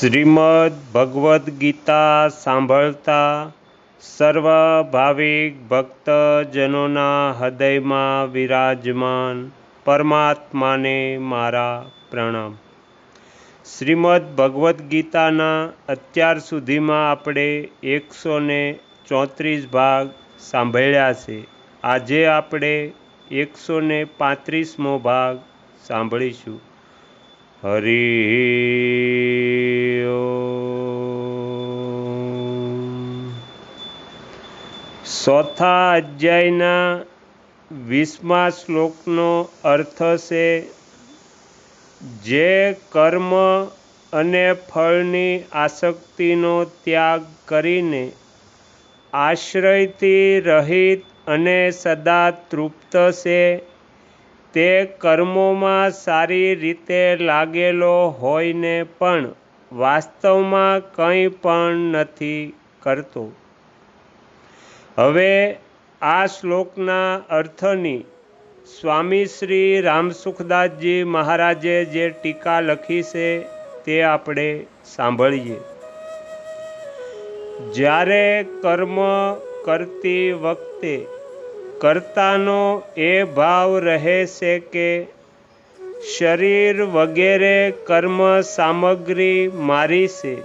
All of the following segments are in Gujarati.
શ્રીમદ્ ભગવદ્ ગીતા સાંભળતા સર્વ ભાવિક ભક્તજનોના હૃદયમાં વિરાજમાન પરમાત્માને મારા પ્રણામ. શ્રીમદ ભગવદ્ ગીતાના અત્યાર સુધીમાં આપણે એકસો ને ચોત્રીસ ભાગ સાંભળ્યા છે. આજે આપણે એકસો ને પાંત્રીસમો ભાગ સાંભળીશું. હરિ ચોથા અધ્યાયના વીસમા શ્લોકનો અર્થ છે, જે કર્મ અને ફળની આસક્તિનો ત્યાગ કરીને આશ્રયથી રહિત અને સદા તૃપ્ત છે. તે કર્મોમાં સારી રીતે લાગેલો હોઈને પણ વાસ્તવમાં કંઈ પણ નથી કરતો. હવે આ શ્લોકના અર્થની સ્વામી શ્રી રામસુખદાસજી મહારાજે જે ટીકા લખી છે તે આપણે સાંભળીએ. જ્યારે કર્મ કરતી વખતે કર્તાનો એ ભાવ રહે છે કે શરીર વગેરે કર્મ સામગ્રી મારી છે.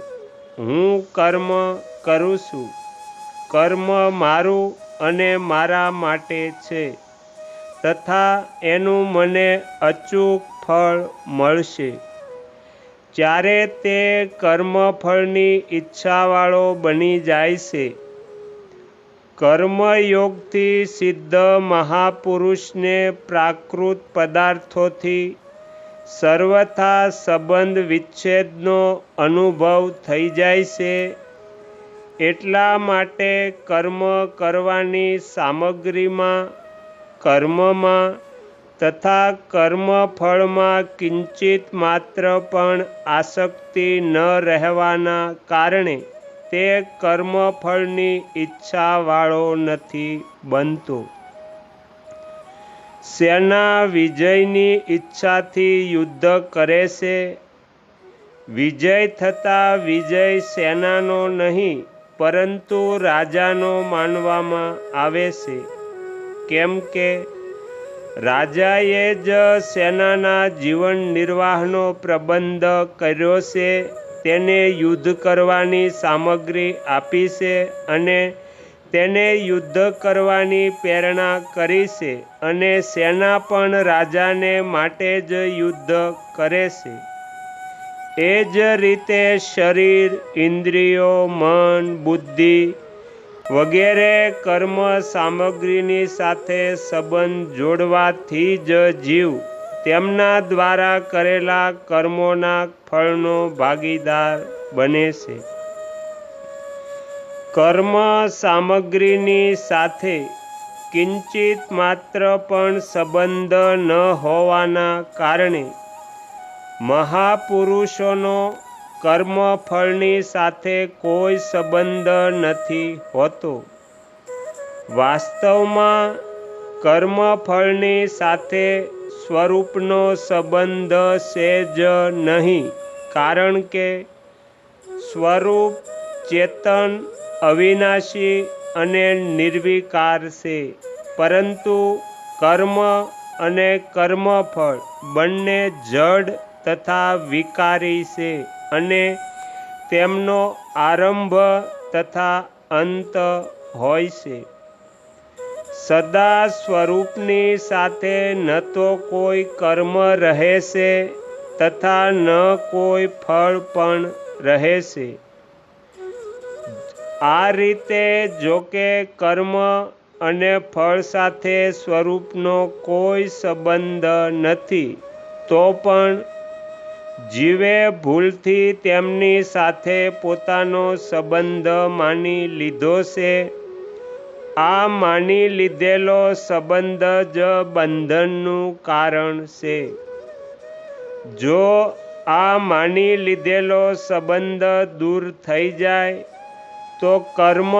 હું કર્મ કરું છું. કર્મ મારું અને મારા માટે છે. તથા એનું મને અચૂક ફળ મળશે. જ્યારે તે કર્મફળની ઈચ્છાવાળો બની જાય છે કર્મયોગથી સિદ્ધ મહાપુરુષને પ્રાકૃત પદાર્થોથી સર્વથા સંબંધ વિચ્છેદનો અનુભવ થઈ જાય છે. એટલા માટે કર્મ કરવાની સામગ્રીમાં, કર્મમાં તથા કર્મફળમાં કિંચિત માત્ર પણ આસક્તિ ન રહેવાના કારણે તે કર્મફળની ઈચ્છાવાળો નથી બનતો. સેના વિજયની ઈચ્છાથી યુદ્ધ કરે છે. વિજય થતાં વિજય સેનાનો નહીં, પરંતુ રાજાનો માનવામાં આવે છે. કેમ કે રાજાએ જ સેનાના જીવન નિર્વાહનો પ્રબંધ કર્યો છે. તેને યુદ્ધ કરવાની સામગ્રી આપી છે અને તેને યુદ્ધ કરવાની પ્રેરણા કરી છે અને સેના પણ રાજાને માટે જ યુદ્ધ કરે છે. એ જ રીતે શરીર, ઇન્દ્રિયો, મન, બુદ્ધિ વગેરે કર્મ સામગ્રીની સાથે સંબંધ જોડવાથી જ જીવ તેમના દ્વારા કરેલા કર્મોના ફળનો ભાગીદાર બને છે. કર્મ સામગ્રીની સાથે કિંચિત માત્ર પણ સંબંધ ન હોવાના કારણે મહાપુરુષોનો કર્મફળની સાથે કોઈ સંબંધ નથી હોતો. વાસ્તવમાં કર્મફળની સાથે સ્વરૂપનો સંબંધ છે જ નહીં. કારણ કે સ્વરૂપ ચેતન અવિનાશી અને નિર્વિકાર છે. પરંતુ કર્મ અને કર્મફળ બંને જડ તથા વિકારી છે અને તેમનો આરંભ તથા અંત હોય છે. સદા સ્વરૂપની સાથે ન તો કોઈ કર્મ રહે છે તથા ન કોઈ ફળ પણ રહે છે આ રીતે જોકે કર્મ અને ફળ સાથે સ્વરૂપનો કોઈ સંબંધ નથી, તો પણ જીવે ભૂલથી તેમની સાથે પોતાનો સંબંધ માની લીધો છે. આ માની લીધેલો સંબંધ જ બંધનનું કારણ છે. જો આ માની લીધેલો સંબંધ દૂર થઈ જાય, તો કર્મ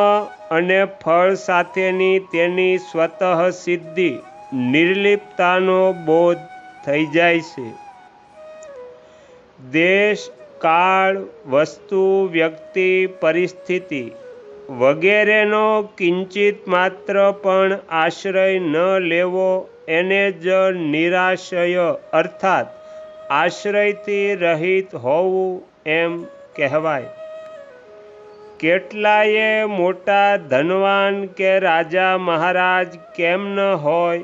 અને ફળ સાથેની તેની સ્વતઃ સિદ્ધિ નિર્લિપ્તાનો બોધ થઈ જાય છે. દેશ, કાળ, વસ્તુ, વ્યક્તિ, પરિસ્થિતિ વગેરેનો કિંચિત માત્ર પણ આશ્રય ન લેવો એને જ નિરાશય અર્થાત આશ્રયથી રહિત હોવું એમ કહેવાય. કેટલાયે મોટા ધનવાન કે રાજા મહારાજ કેમ ન હોય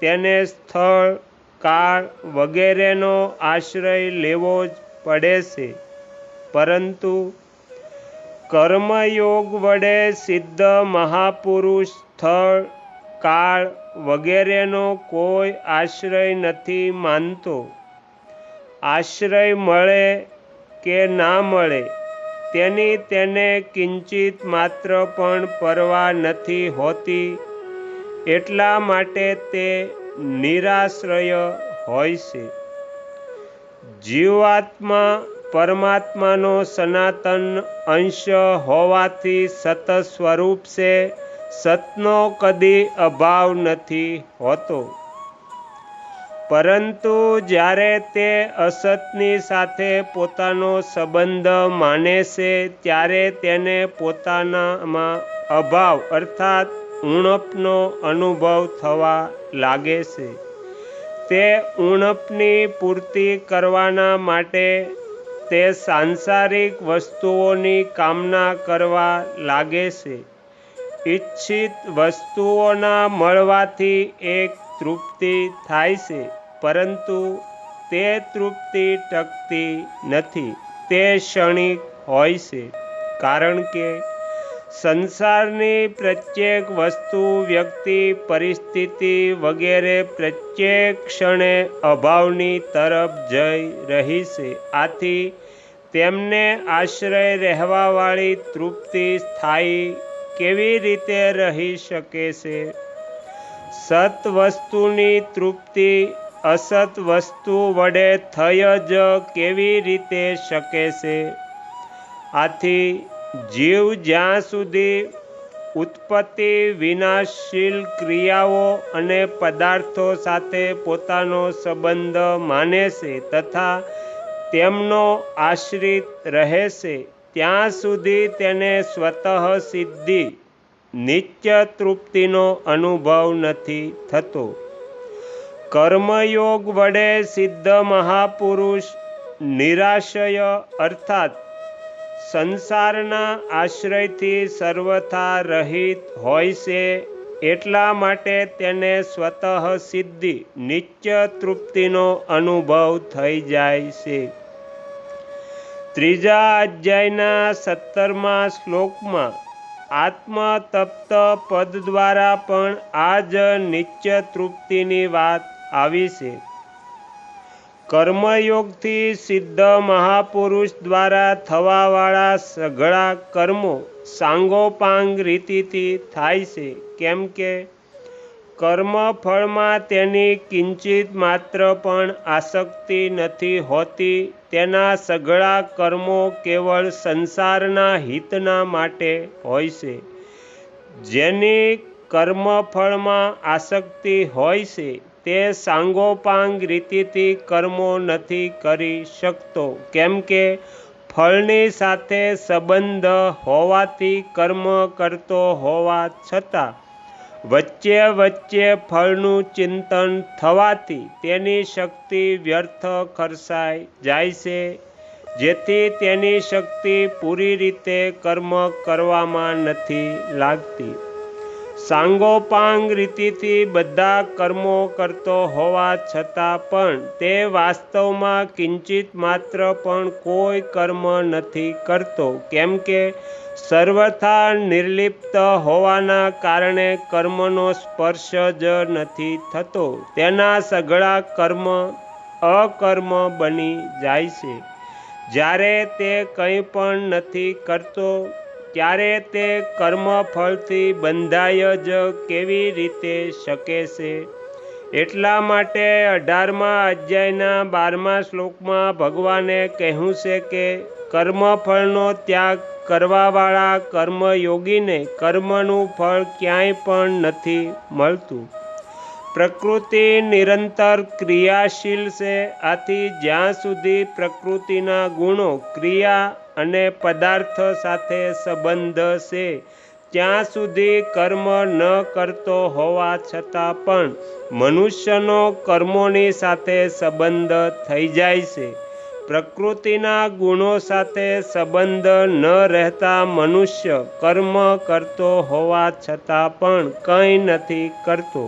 તેને સ્થળ, કાળ વગેરેનો આશ્રય લેવો જ પડે છે. પરંતુ કર્મયોગ વડે સિદ્ધ મહાપુરુષ સ્થળ, કાળ વગેરેનો કોઈ આશ્રય નથી માનતો. આશ્રય મળે કે ના મળે, તેની તેને કિંચિત માત્ર પણ પરવા નથી હોતી. એટલા માટે તે નિરાશ્રય હોય છે. જીવાત્મા પરમાત્માનો સનાતન અંશ હોવાથી સત સ્વરૂપ છે, સતનો કદી અભાવ નથી હોતો. પરંતુ જ્યારે તે અસતની સાથે પોતાનો સંબંધ માને છે, ત્યારે તેને પોતાનામાં અભાવ અર્થાત ઉણપનો અનુભવ થવા લાગે છે. તે ઉણપની પૂર્તિ કરવાના માટે તે સાંસારિક વસ્તુઓની કામના કરવા લાગે છે. ઈચ્છિત વસ્તુઓના મળવાથી એક તૃપ્તિ થાય છે, પરંતુ તે તૃપ્તિ ટકતી નથી. તે ક્ષણિક હોય છે, કારણ કે સંસારની પ્રત્યેક વસ્તુ, વ્યક્તિ, પરિસ્થિતિ વગેરે પ્રત્યેક ક્ષણે અભાવની તરફ જઈ રહી છે. આથી તેમને આશ્રય રહેવાવાળી તૃપ્તિ સ્થાયી કેવી રીતે રહી શકે છે? સત વસ્તુની તૃપ્તિ અસત વસ્તુ વડે થઈ જ કેવી રીતે શકે છે? આથી જીવ જ્યાં સુધી ઉત્પત્તિ વિનાશશીલ ક્રિયાઓ અને પદાર્થો સાથે પોતાનો સંબંધ માને છે તથા તેમનો આશ્રિત રહે છે, ત્યાં સુધી તેને સ્વતઃ સિદ્ધિ, નિત્ય તૃપ્તિનો અનુભવ નથી થતો. કર્મયોગ વડે સિદ્ધ મહાપુરુષ નિરાશય અર્થાત સંસારના આશ્રયથી સર્વથા રહિત હોય છે, એટલા માટે તેને સ્વતઃ સિદ્ધિ, નિત્ય તૃપ્તિનો અનુભવ થઈ જાય છે. ત્રીજા અધ્યાયના સત્તરમા શ્લોકમાં, આત્મતપ્ત પદ દ્વારા પણ આ જ નિત્ય તૃપ્તિની વાત આવી છે. કર્મયોગથી સિદ્ધ મહાપુરુષ દ્વારા થવાવાળા સઘળા કર્મો સાંગોપાંગ રીતિથી થાય છે. કેમ કે કર્મફળમાં તેની કિંચિત માત્ર પણ આસક્તિ નથી હોતી. તેના સઘળા કર્મો કેવળ સંસારના હિતના માટે હોય છે. જેની કર્મફળમાં આસક્તિ હોય છે તે સાંગોપાંગ રીતિથી કર્મો નથી કરી શકતો. કેમ કે ફળની સાથે સંબંધ હોવાથી કર્મ કરતો હોવા છતાં વચ્ચે વચ્ચે ફળનું ચિંતન થવાથી તેની શક્તિ વ્યર્થ ખર્ચાઈ જાય છે, જેથી તેની શક્તિ પૂરી રીતે કર્મ કરવામાં નથી લાગતી. સાંગોપાંગ રીતિથી બધા કર્મો કરતો હોવા છતાં પણ તે વાસ્તવમાં કિંચિત માત્ર પણ કોઈ કર્મ નથી કરતો. કેમ કે સર્વથા નિર્લિપ્ત હોવાના કારણે કર્મનો સ્પર્શ જ નથી થતો. તેના સઘળા કર્મ અકર્મ બની જાય છે. જ્યારે તે કંઈ પણ નથી કરતો ત્યારે તે કર્મફળથી બંધાય જ કેવી રીતે શકે છે? એટલા માટે અઢારમા અધ્યાયના બારમા શ્લોકમાં ભગવાને કહ્યું છે કે, કર્મફળનો ત્યાગ કરવાવાળા કર્મયોગીને કર્મનું ફળ ક્યાંય પણ નથી મળતું. પ્રકૃતિ નિરંતર ક્રિયાશીલ છે, આથી જ્યાં સુધી પ્રકૃતિના ગુણો ક્રિયા અને પદાર્થ સાથે સંબંધ છે. ત્યાં સુધી કર્મ ન કરતો હોવા છતાં પણ મનુષ્યનો કર્મોની સાથે સંબંધ થઈ જાય છે. પ્રકૃતિના ગુણો સાથે સંબંધ ન રહેતા મનુષ્ય કર્મ કરતો હોવા છતાં પણ કંઈ નથી કરતો.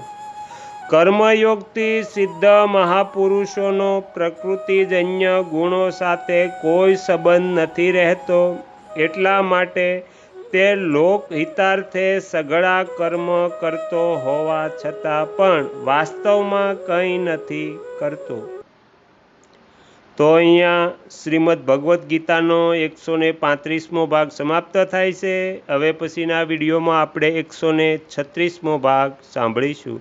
કર્મયોગથી સિદ્ધ મહાપુરુષોનો પ્રકૃતિજન્ય ગુણો સાથે કોઈ સંબંધ નથી રહેતો. એટલા માટે તે લોકહિતાર્થે સઘળા કર્મ કરતો હોવા છતાં પણ વાસ્તવમાં કંઈ નથી કરતો. તો અહીંયા શ્રીમદ ભગવદ્ ગીતાનો એકસો ને પાંત્રીસમો ભાગ સમાપ્ત થાય છે. હવે પછીના વિડીયોમાં આપણે એકસો ને છત્રીસમો ભાગ સાંભળીશું.